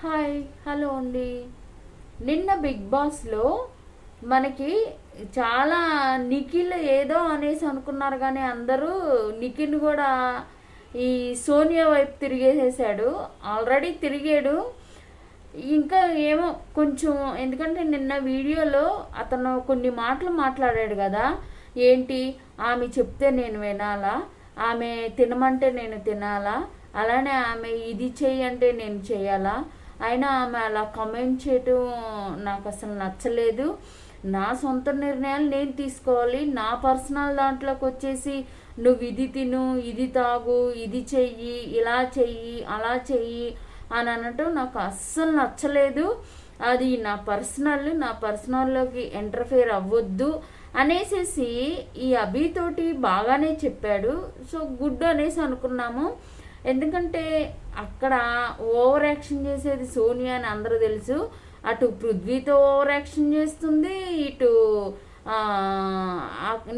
Hi hello అండి. నిన్న big బాస్లో మనకి చాలా నిఖిల్ ఏదో అనేసి అనుకున్నారు కానీ అందరూ నిఖిల్ కూడా ఈ సోనియా వైపు తిరిగేసేసాడు. ఆల్రెడీ తిరిగాడు. ఇంకా ఏమో కొంచెం ఎందుకంటే నిన్న వీడియోలో అతను కొన్ని మాటలు మాట్లాడాడు కదా. ఏంటి? ఆమె చెప్తే నేను వినాలా? ఆమె తినమంటే నేను తినాలా? అలానే ఆమె ఇది చేయంటే నేను చేయాలా అయినా ఆమె అలా కమెంట్ చేయటం నాకు అసలు నచ్చలేదు. నా సొంత నిర్ణయాలు నేను తీసుకోవాలి. నా పర్సనల్ దాంట్లోకి వచ్చేసి నువ్వు ఇది తిను ఇది తాగు ఇది చెయ్యి ఇలా చెయ్యి అలా చెయ్యి అని అనటం నాకు అస్సలు నచ్చలేదు. అది నా పర్సనల్ నా పర్సనల్లోకి ఎంటర్ఫేర్ అవ్వద్దు అనేసేసి ఈ అభితోటి బాగానే చెప్పాడు. సో గుడ్ అనేసి అనుకున్నాము. ఎందుకంటే అక్కడ ఓవర్ యాక్షన్ చేసేది సోనియా అని అందరూ తెలుసు. అటు పృథ్వీతో ఓవర్ యాక్షన్ చేస్తుంది ఇటు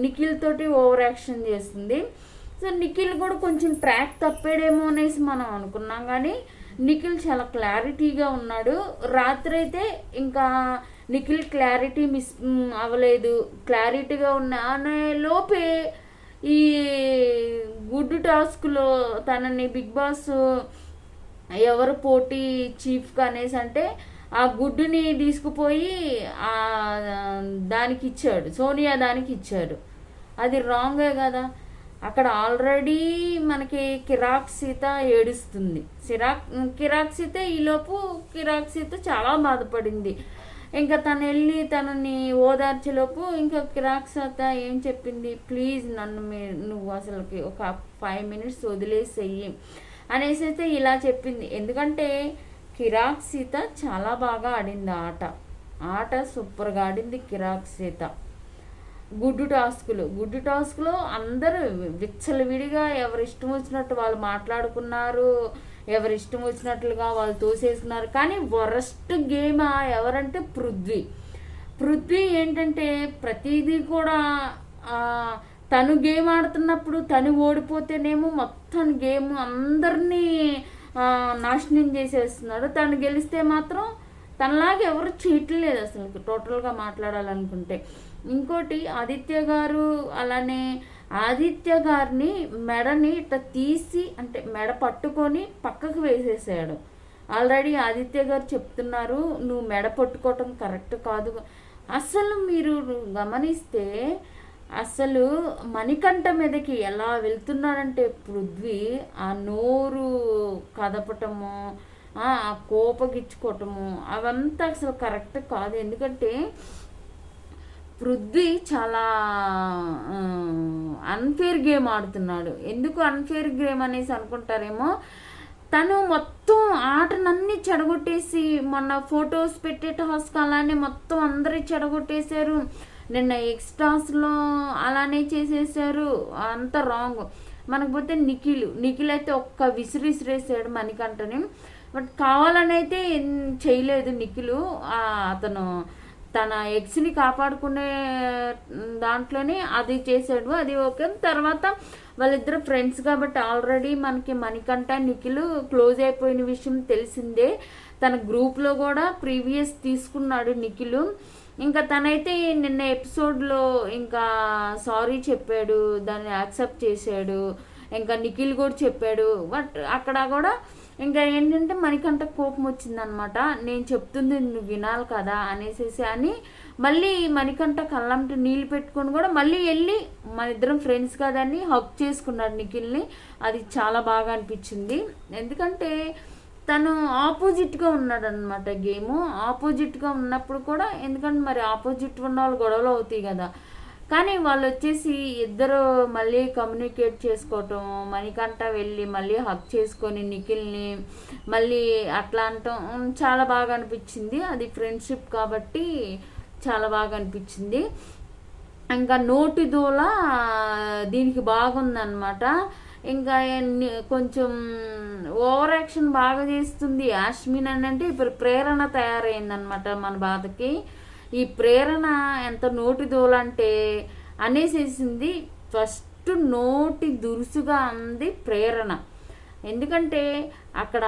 నిఖిల్ తోటి ఓవర్ యాక్షన్ చేస్తుంది. సో నిఖిల్ కూడా కొంచెం ట్రాక్ తప్పాడేమో అనేసి మనం అనుకున్నాం కానీ నిఖిల్ చాలా క్లారిటీగా ఉన్నాడు. రాత్రి అయితే ఇంకా నిఖిల్ క్లారిటీ మిస్ అవ్వలేదు. క్లారిటీగా ఉన్న అనే లోపే ఈ గుడ్ టాస్క్లో తనని బిగ్ బాస్ ఎవరు పోటీ చీఫ్ అనేసి అంటే ఆ గుడ్డుని తీసుకుపోయి ఆ దానికి ఇచ్చాడు. సోనియా దానికి ఇచ్చాడు. అది రాంగే కదా. అక్కడ ఆల్రెడీ మనకి కిరాక్ సీత ఏడుస్తుంది. సిరాక్ కిరాక్ సీత ఈలోపు కిరాక్ సీత చాలా బాధపడింది. ఇంకా తను వెళ్ళి తనని ఓదార్చేలోపు ఇంకా కిరాక్ సీత ఏం చెప్పింది? ప్లీజ్ నన్ను మీ నువ్వు అసలుకి ఒక ఫైవ్ మినిట్స్ వదిలేసేయి. అనేసి అయితే ఇలా చెప్పింది. ఎందుకంటే కిరాక్ సీత చాలా బాగా ఆడింది ఆట. ఆట సూపర్గా ఆడింది కిరాక్ సీత. గుడ్డు టాస్కులు. గుడ్డు టాస్క్లో అందరూ విచ్చలవిడిగా ఎవరి ఇష్టం వచ్చినట్టు వాళ్ళు మాట్లాడుకున్నారు. ఎవరి ఇష్టం వచ్చినట్లుగా వాళ్ళు తోసేసుకున్నారు. కానీ వరస్ట్ గేమ్ ఎవరంటే పృథ్వీ. పృథ్వీ ఏంటంటే ప్రతిదీ కూడా తను గేమ్ ఆడుతున్నప్పుడు తను ఓడిపోతేనేమో మొత్తం గేమ్ అందరినీ నాశనం చేసేస్తున్నాడు. తను గెలిస్తే మాత్రం తనలాగా ఎవరు చేయట్లేదు అసలు. టోటల్గా మాట్లాడాలనుకుంటే. ఇంకోటి ఆదిత్య గారు అలానే ఆదిత్య గారిని మెడని ఇట్లా తీసి అంటే మెడ పట్టుకొని పక్కకు వేసేసాడు. ఆల్రెడీ ఆదిత్య గారు చెప్తున్నారు నువ్వు మెడ పట్టుకోవటం కరెక్ట్ కాదు. అసలు మీరు గమనిస్తే అసలు మణికంఠ మీదకి ఎలా వెళ్తున్నాడంటే పృథ్వీ ఆ నోరు కదపటము ఆ కోపగించుకోవటము కోపగిచ్చుకోవటము అవంతా అసలు కరెక్ట్ కాదు. ఎందుకంటే పృథ్వీ చాలా అన్ఫేర్ గేమ్ ఆడుతున్నాడు. ఎందుకు అన్ఫేర్ గేమ్ అనేసి అనుకుంటారేమో తను మొత్తం ఆటనన్నీ చెడగొట్టేసి మొన్న ఫొటోస్ పెట్టే టాస్క్ అలానే మొత్తం అందరి చెడగొట్టేశారు. నిన్న ఎక్స్ట్రాస్లో అలానే చేసేసారు అంత రాంగ్. మనకు పోతే నిఖిల్ నిఖిల్ అయితే ఒక్క విసిరి విసిరేసాడు మణికంఠని. బట్ కావాలని అయితే చేయలేదు నిఖిలు. అతను తన ఎగ్స్ని కాపాడుకునే దాంట్లోనే అది చేశాడు అది ఓకే. తర్వాత వాళ్ళిద్దరు ఫ్రెండ్స్ కాబట్టి ఆల్రెడీ మనకి మణికంఠ నిఖిల్ క్లోజ్ అయిపోయిన విషయం తెలిసిందే. తన గ్రూప్లో కూడా ప్రీవియస్ తీసుకున్నాడు నిఖిల్. ఇంకా తనైతే నిన్న ఎపిసోడ్లో ఇంకా సారీ చెప్పాడు దాన్ని యాక్సెప్ట్ చేశాడు. ఇంకా నిఖిల్ కూడా చెప్పాడు. బట్ అక్కడ కూడా ఇంకా ఏంటంటే మనకంట కోపం వచ్చిందనమాట. నేను చెప్తుంది నువ్వు వినాలి కదా అనేసి అని మళ్ళీ మణికంట కళ్ళంట నీళ్ళు పెట్టుకొని కూడా మళ్ళీ వెళ్ళి మన ఇద్దరం ఫ్రెండ్స్ కదని హక్ చేసుకున్నాడు నిఖిల్ని. అది చాలా బాగా అనిపించింది. ఎందుకంటే తను ఆపోజిట్గా ఉన్నాడు అనమాట గేము. ఆపోజిట్గా ఉన్నప్పుడు కూడా ఎందుకంటే మరి ఆపోజిట్ ఉన్న వాళ్ళు గొడవలు అవుతాయి కదా. కానీ వాళ్ళు వచ్చేసి ఇద్దరు మళ్ళీ కమ్యూనికేట్ చేసుకోవటం మణికంట వెళ్ళి మళ్ళీ హక్ చేసుకొని నిఖిల్ని మళ్ళీ అట్లా అంటాం. చాలా బాగా అనిపించింది. అది ఫ్రెండ్షిప్ కాబట్టి చాలా బాగా అనిపించింది. ఇంకా నోటి దూల దీనికి బాగుందన్నమాట. ఇంకా కొంచెం ఓవర్ యాక్షన్ బాగా చేస్తుంది. యాష్మిన్ అని అంటే ఇప్పుడు ప్రేరణ తయారైందనమాట మన బాధకి. ఈ ప్రేరణ ఎంత నోటి దూలంటే అనేసేసింది ఫస్ట్ నోటి దురుసుగా అంది ప్రేరణ. ఎందుకంటే అక్కడ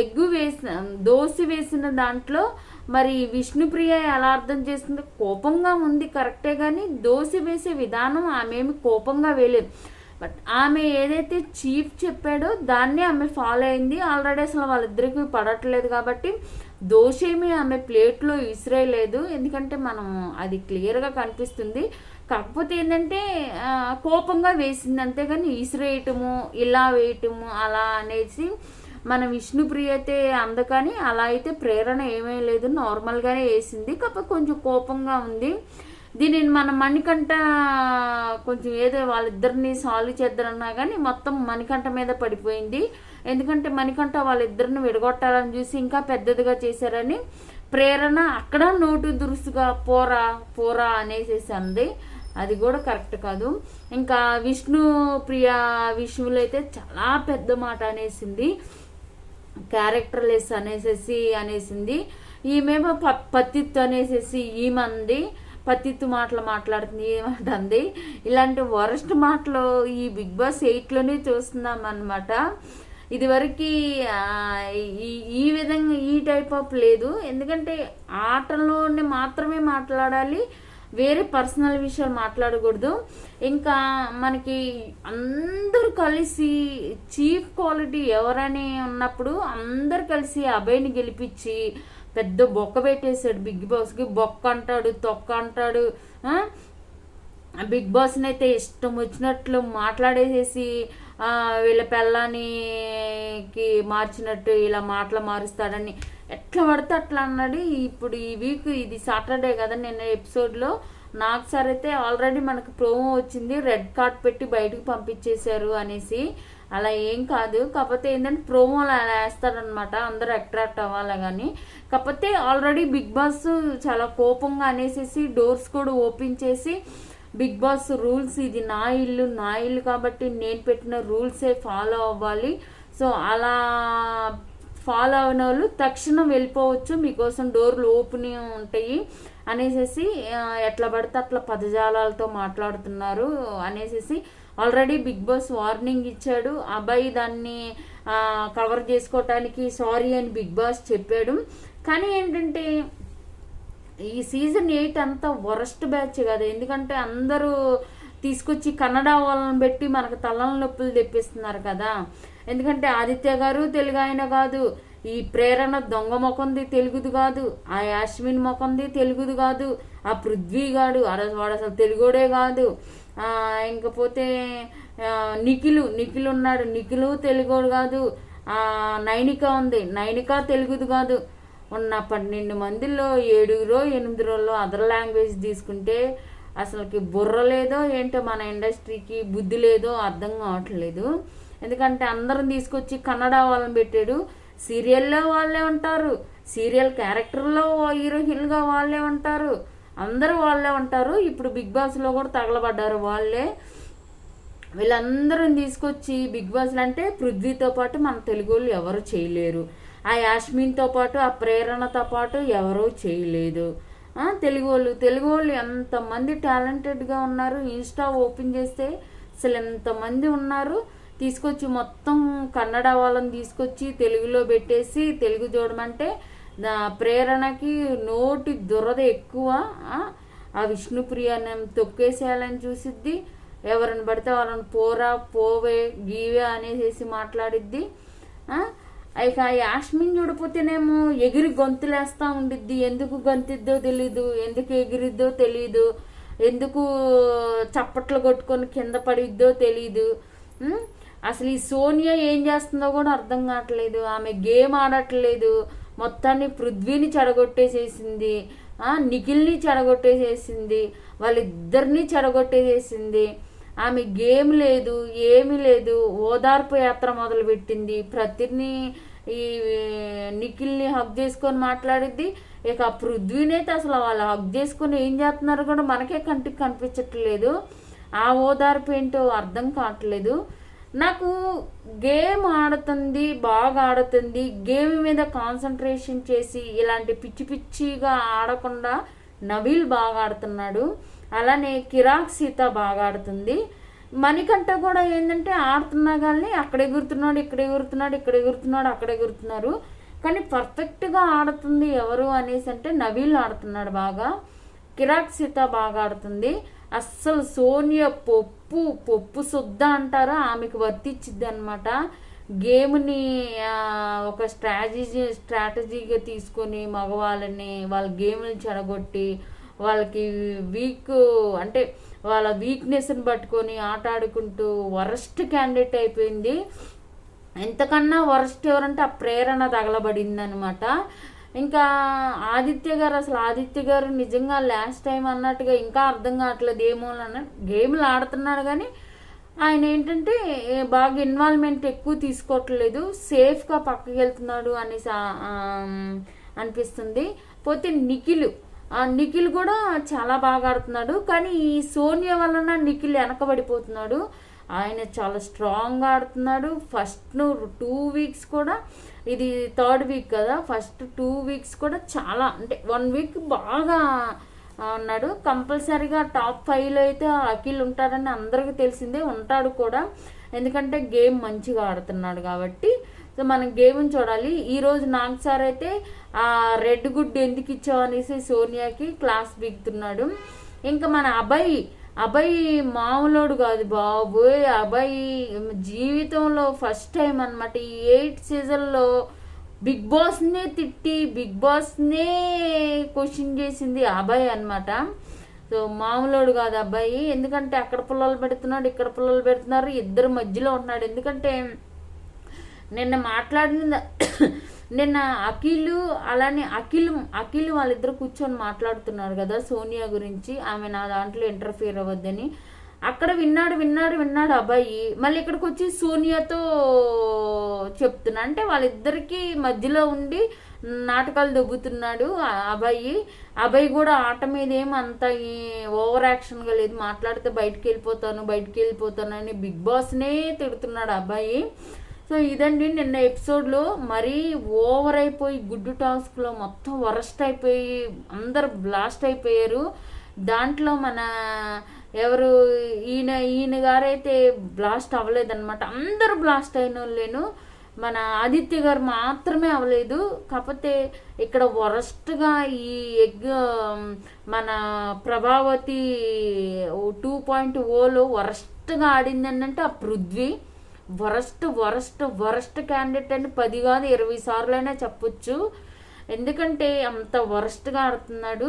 ఎగ్గు వేసిన దోశ వేసిన దాంట్లో మరి విష్ణుప్రియ ఎలా అర్థం చేసింది కోపంగా ఉంది కరెక్టే కానీ దోశ వేసే విధానం ఆమెమి కోపంగా వేయలేదు. బట్ ఆమె ఏదైతే చీఫ్ చెప్పాడో దాన్నే ఆమె ఫాలో అయింది. ఆల్రెడీ అసలు వాళ్ళిద్దరికి పడట్లేదు కాబట్టి దోశ ఆమె ప్లేట్లో విసిరేయలేదు ఎందుకంటే మనం అది క్లియర్గా కనిపిస్తుంది. కాకపోతే ఏంటంటే కోపంగా వేసింది అంతేగాని విసిరేయటము ఇలా వేయటము అలా అనేసి మన విష్ణుప్రియ అయితే అందకని అలా అయితే ప్రేరణ ఏమీ లేదు. నార్మల్గానే వేసింది. కాకపోతే కొంచెం కోపంగా ఉంది. దీనిని మన మణికంట కొంచెం ఏదో వాళ్ళిద్దరిని సాల్వ్ చేద్దరన్నా కానీ మొత్తం మణికంట మీద పడిపోయింది. ఎందుకంటే మణికంఠ వాళ్ళిద్దరిని విడగొట్టాలని చూసి ఇంకా పెద్దదిగా చేశారని ప్రేరణ అక్కడ నోటు దురుసుగా పోరా పోరా అనేసేసి అంది. అది కూడా కరెక్ట్ కాదు. ఇంకా విష్ణు ప్రియ విష్ణువులు అయితే చాలా పెద్ద మాట అనేసింది. క్యారెక్టర్ లెస్ అనేసేసి అనేసింది. ఈమెమో ప పత్తిత్తు అనేసేసి ఈమంది. పత్తిత్తు మాటలు మాట్లాడుతుంది ఏమంటుంది ఇలాంటి వరస్ట్ మాటలు ఈ బిగ్ బాస్ ఎయిట్లోనే చూస్తున్నాం అనమాట ఇదివరకు ఈ ఈ విధంగా ఈ టైప్ ఆఫ్ లేదు. ఎందుకంటే ఆటలోనే మాత్రమే మాట్లాడాలి వేరే పర్సనల్ విషయాలు మాట్లాడకూడదు. ఇంకా మనకి అందరూ కలిసి చీఫ్ క్వాలిటీ ఎవరని ఉన్నప్పుడు అందరు కలిసి అభయ్ని గెలిపించి పెద్ద బొక్క పెట్టేశాడు బిగ్ బాస్కి. బొక్క అంటాడు తొక్క అంటాడు బిగ్ బాస్ని అయితే ఇష్టం వచ్చినట్లు మాట్లాడేసేసి వీళ్ళ పెళ్ళానికి మార్చినట్టు ఇలా మాటలు మారుస్తాడని ఎట్లా పడితే అట్లా అన్నాడు. ఇప్పుడు ఈ వీక్ ఇది సాటర్డే కదా నిన్న ఎపిసోడ్లో నాకు సార్ అయితే ఆల్రెడీ మనకు ప్రోమో వచ్చింది. రెడ్ కార్డ్ పెట్టి బయటకు పంపించేశారు అనేసి. అలా ఏం కాదు. కాకపోతే ఏంటంటే ప్రోమోలు అలా వేస్తారనమాట అందరూ అట్రాక్ట్ అవ్వాలి కానీ. కాకపోతే ఆల్రెడీ బిగ్ బాస్ చాలా కోపంగా అనేసేసి డోర్స్ కూడా ఓపెన్ చేసి బిగ్ బాస్ రూల్స్ ఇది నా ఇల్లు నా ఇల్లు కాబట్టి నేను పెట్టిన రూల్సే ఫాలో అవ్వాలి. సో అలా ఫాలో అయిన వాళ్ళు తక్షణం వెళ్ళిపోవచ్చు మీకోసం డోర్లు ఓపెన్ ఉంటాయి అనేసి ఎట్లా పడితే అట్లా పదజాలాలతో మాట్లాడుతున్నారు అనేసి ఆల్రెడీ బిగ్ బాస్ వార్నింగ్ ఇచ్చాడు. అబ్బాయి దాన్ని కవర్ చేసుకోవటానికి సారీ అని బిగ్ బాస్ చెప్పాడు. కానీ ఏంటంటే ఈ సీజన్ ఎయిట్ అంతా వరస్ట్ బ్యాచ్ కదా. ఎందుకంటే అందరూ తీసుకొచ్చి కన్నడ వాళ్ళని పెట్టి మనకు తలల నొప్పులు తెప్పిస్తున్నారు కదా. ఎందుకంటే ఆదిత్య గారు తెలుగు ఆయన కాదు. ఈ ప్రేరణ దొంగ మొఖంది తెలుగుది కాదు. ఆ యాస్మిన్ మొఖంది తెలుగుది కాదు. ఆ పృథ్వీ గాడు వాడు అసలు తెలుగుడే కాదు. ఇంకపోతే నిఖిలు నిఖిల్ ఉన్నాడు నిఖిలు తెలుగోడు కాదు. నైనిక ఉంది. నైనిక తెలుగుది కాదు. ఉన్న పన్నెండు మందిలో ఏడుగురో ఎనిమిది రోజుల్లో అదర్ లాంగ్వేజ్ తీసుకుంటే అసలుకి బుర్ర లేదో ఏంటో మన ఇండస్ట్రీకి బుద్ధి లేదో అర్థం కావట్లేదు. ఎందుకంటే అందరం తీసుకొచ్చి కన్నడ వాళ్ళని పెట్టాడు. సీరియల్లో వాళ్ళే ఉంటారు. సీరియల్ క్యారెక్టర్లో హీరోయిన్గా వాళ్ళే ఉంటారు. అందరూ వాళ్ళే ఉంటారు. ఇప్పుడు బిగ్ బాస్లో కూడా తగలబడ్డారు వాళ్ళే. వీళ్ళందరం తీసుకొచ్చి బిగ్ బాస్లు అంటే పృథ్వీతో పాటు మన తెలుగు వాళ్ళు ఎవరు చేయలేరు. ఆ యాస్మిన్తో పాటు ఆ ప్రేరణతో పాటు ఎవరూ చేయలేదు. తెలుగు వాళ్ళు తెలుగు వాళ్ళు ఎంతమంది టాలెంటెడ్గా ఉన్నారు. ఇన్స్టా ఓపెన్ చేస్తే అసలు ఎంతమంది ఉన్నారు. తీసుకొచ్చి మొత్తం కన్నడ వాళ్ళని తీసుకొచ్చి తెలుగులో పెట్టేసి తెలుగు చూడమంటే ప్రేరణకి నోటి దురద ఎక్కువ. ఆ, ఆ తొక్కేసేయాలని చూసిద్ది. ఎవరిని పడితే వాళ్ళని పోరా పోవే గీవే అనేసి మాట్లాడిద్ది. ఆ, ఇక ఆ యాస్మిన్ చూడపోతేనేమో ఎగిరి గొంతులేస్తా ఉండిద్ది. ఎందుకు గొంతిద్దో తెలీదు. ఎందుకు ఎగిరిద్దో తెలీదు. ఎందుకు చప్పట్లు కొట్టుకొని కింద పడిద్దో తెలీదు. అసలు ఈ సోనియా ఏం చేస్తుందో కూడా అర్థం కావట్లేదు. ఆమె గేమ్ ఆడట్లేదు. మొత్తాన్ని పృథ్వీని చెడగొట్టేసేసింది. నిఖిల్ని చెడగొట్టేసేసింది. వాళ్ళిద్దరిని చెడగొట్టేసేసింది. ఆమె గేమ్ లేదు ఏమీ లేదు. ఓదార్పు యాత్ర మొదలుపెట్టింది. ప్రతిని ఈ నిఖిల్ని హక్ చేసుకొని మాట్లాడిద్ది. ఇక ఆ అసలు వాళ్ళు హక్ చేసుకొని ఏం చేస్తున్నారు కూడా మనకే కంటికి కనిపించట్లేదు. ఆ ఓదార్పు ఏంటో అర్థం కావట్లేదు. నాకు గేమ్ ఆడుతుంది బాగా ఆడుతుంది. గేమ్ మీద కాన్సన్ట్రేషన్ చేసి ఇలాంటి పిచ్చి పిచ్చిగా ఆడకుండా నవీల్ బాగా ఆడుతున్నాడు. అలానే కిరాక్ సీత బాగా ఆడుతుంది. మణికంఠ కూడా ఏంటంటే ఆడుతున్నా కానీ అక్కడ ఎగురుతున్నాడు ఇక్కడ ఎగురుతున్నాడు ఇక్కడ ఎగురుతున్నాడు అక్కడ ఎగురుతున్నారు కానీ పర్ఫెక్ట్గా ఆడుతుంది ఎవరు అనేసి అంటే నవీల్ ఆడుతున్నాడు బాగా. కిరాక్ సీత బాగా ఆడుతుంది. అస్సలు సోనియా పప్పు పప్పు శుద్ధ అంటారా ఆమెకు వర్తిచ్చిద్ది అనమాట గేమ్ని ఒక స్ట్రాటజీ స్ట్రాటజీగా తీసుకొని మగవాళ్ళని వాళ్ళ గేమ్ని చెడగొట్టి వాళ్ళకి వీక్ అంటే వాళ్ళ వీక్నెస్ని పట్టుకొని ఆట ఆడుకుంటూ వరస్ట్ క్యాండిడేట్ అయిపోయింది. ఎంతకన్నా వరస్ట్ ఎవరంటే ఆ ప్రేరణ తగలబడింది అనమాట ఇంకా ఆదిత్య గారు అసలు ఆదిత్య గారు నిజంగా లాస్ట్ టైం అన్నట్టుగా ఇంకా అర్థం కావట్లేదు ఏమో అన్న గేమ్లు ఆడుతున్నాడు కానీ ఆయన ఏంటంటే బాగా ఇన్వాల్వ్మెంట్ ఎక్కువ తీసుకోవట్లేదు సేఫ్గా పక్కకి వెళ్తున్నాడు అనేసి అనిపిస్తుంది. పోతే నిఖిల్. నిఖిల్ కూడా చాలా బాగా ఆడుతున్నాడు. కానీ ఈ సోనియా వలన నిఖిల్ వెనకబడిపోతున్నాడు. ఆయన చాలా స్ట్రాంగ్గా ఆడుతున్నాడు. ఫస్ట్ టూ వీక్స్ కూడా ఇది థర్డ్ వీక్ కదా ఫస్ట్ టూ వీక్స్ కూడా చాలా అంటే వన్ వీక్ బాగా ఉన్నాడు. కంపల్సరీగా టాప్ ఫైవ్లో అయితే అఖిల్ ఉంటాడని అందరికీ తెలిసిందే ఉంటాడు కూడా. ఎందుకంటే గేమ్ మంచిగా ఆడుతున్నాడు కాబట్టి. సో మనం గేమ్ని చూడాలి. ఈరోజు నాగ్ సార్ అయితే ఆ రెడ్ గుడ్ ఎందుకు ఇచ్చావు అనేసి సోనియాకి క్లాస్ బిగుతున్నాడు ఇంకా మన అభయ్ అభయ్ మామూలోడు కాదు బాబోయ్. అభయ్ జీవితంలో ఫస్ట్ టైం అనమాట ఈ ఎయిట్ సీజన్లో బిగ్ బాస్నే తిట్టి బిగ్ బాస్నే క్వశ్చన్ చేసింది అభయ్ అనమాట సో మామూలోడు కాదు అబ్బాయి ఎందుకంటే అక్కడ పిల్లలు పెడుతున్నాడు ఇక్కడ పిల్లలు పెడుతున్నారు ఇద్దరు మధ్యలో ఉంటున్నాడు. ఎందుకంటే నిన్న మాట్లాడిన నిన్న అఖిల్ అలానే అఖిల్ అఖిల్ వాళ్ళిద్దరు కూర్చొని మాట్లాడుతున్నారు కదా సోనియా గురించి. ఆమె నా దాంట్లో ఇంటర్ఫియర్ అవ్వద్దని. అక్కడ విన్నాడు విన్నాడు విన్నాడు అబ్బాయి. మళ్ళీ ఇక్కడికి వచ్చి సోనియాతో చెప్తున్నా. అంటే వాళ్ళిద్దరికి మధ్యలో ఉండి నాటకాలు దొబ్బుతున్నాడు అబ్బాయి. అబ్బాయి కూడా ఆట మీద ఏం అంత ఓవర్ యాక్షన్గా లేదు. మాట్లాడితే బయటికి వెళ్ళిపోతాను బయటికి వెళ్ళిపోతాను అని బిగ్ బాస్నే తిడుతున్నాడు అబ్బాయి. సో ఇదండి నిన్న ఎపిసోడ్లో మరీ ఓవర్ అయిపోయి గుడ్డు టాస్క్లో మొత్తం వరస్ట్ అయిపోయి అందరు బ్లాస్ట్ అయిపోయారు. దాంట్లో మన ఎవరు ఈయన ఈయన గారైతే బ్లాస్ట్ అవ్వలేదన్నమాట. అందరూ బ్లాస్ట్ అయిన వాళ్ళేను మన ఆదిత్య గారు మాత్రమే అవ్వలేదు. కాకపోతే ఇక్కడ వరస్ట్గా ఈ ఎగ్ మన ప్రభావతి టూ పాయింట్ ఓలో వరస్ట్గా ఆడింది ఆ Prithvi. Worst worst worst candidate అని పది కాదు ఇరవై సార్లు అయినా చెప్పొచ్చు. ఎందుకంటే అంత వరస్ట్గా ఆడుతున్నాడు.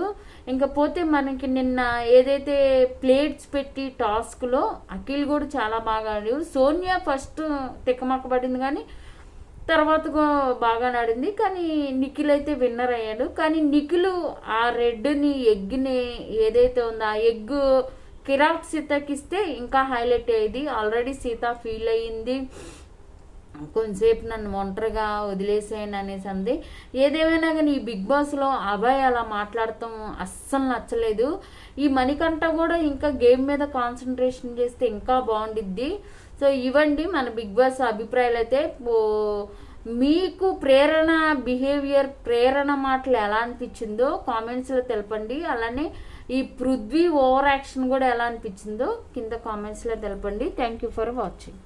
ఇంకా పోతే మనకి నిన్న ఏదైతే ప్లేట్స్ పెట్టి టాస్క్లో అఖిల్ కూడా చాలా బాగా ఆడాడు. సోనియా ఫస్ట్ తిక్కమక్క పడింది కానీ తర్వాత బాగా ఆడింది. కానీ నిఖిల్ అయితే విన్నర్ అయ్యాడు. కానీ నిఖిల్ ఆ రెడ్ని ఎగ్ని ఏదైతే ఉందో ఆ ఎగ్ కిరాక్ సీతకి ఇస్తే ఇంకా హైలైట్ అయ్యేది. ఆల్రెడీ సీత ఫీల్ అయ్యింది. కొంతసేపు నన్ను ఒంటరిగా వదిలేసాను అనేసి అంది ఏదేమైనా కానీ ఈ బిగ్ బాస్లో అభయ్ అలా మాట్లాడటం అస్సలు నచ్చలేదు. ఈ మణికంఠ కూడా ఇంకా గేమ్ మీద కాన్సన్ట్రేషన్ చేస్తే ఇంకా బాగుండిద్ది. సో ఇవ్వండి మన బిగ్ బాస్ అభిప్రాయాలు అయితే. మీకు ప్రేరణ బిహేవియర్ ప్రేరణ మాటలు ఎలా అనిపించిందో కామెంట్స్లో తెలపండి. అలానే ఈ పృథ్వీ ఓవర్ యాక్షన్ కూడా ఎలా అనిపించిందో కింద కామెంట్స్లో తెలపండి. Thank you for watching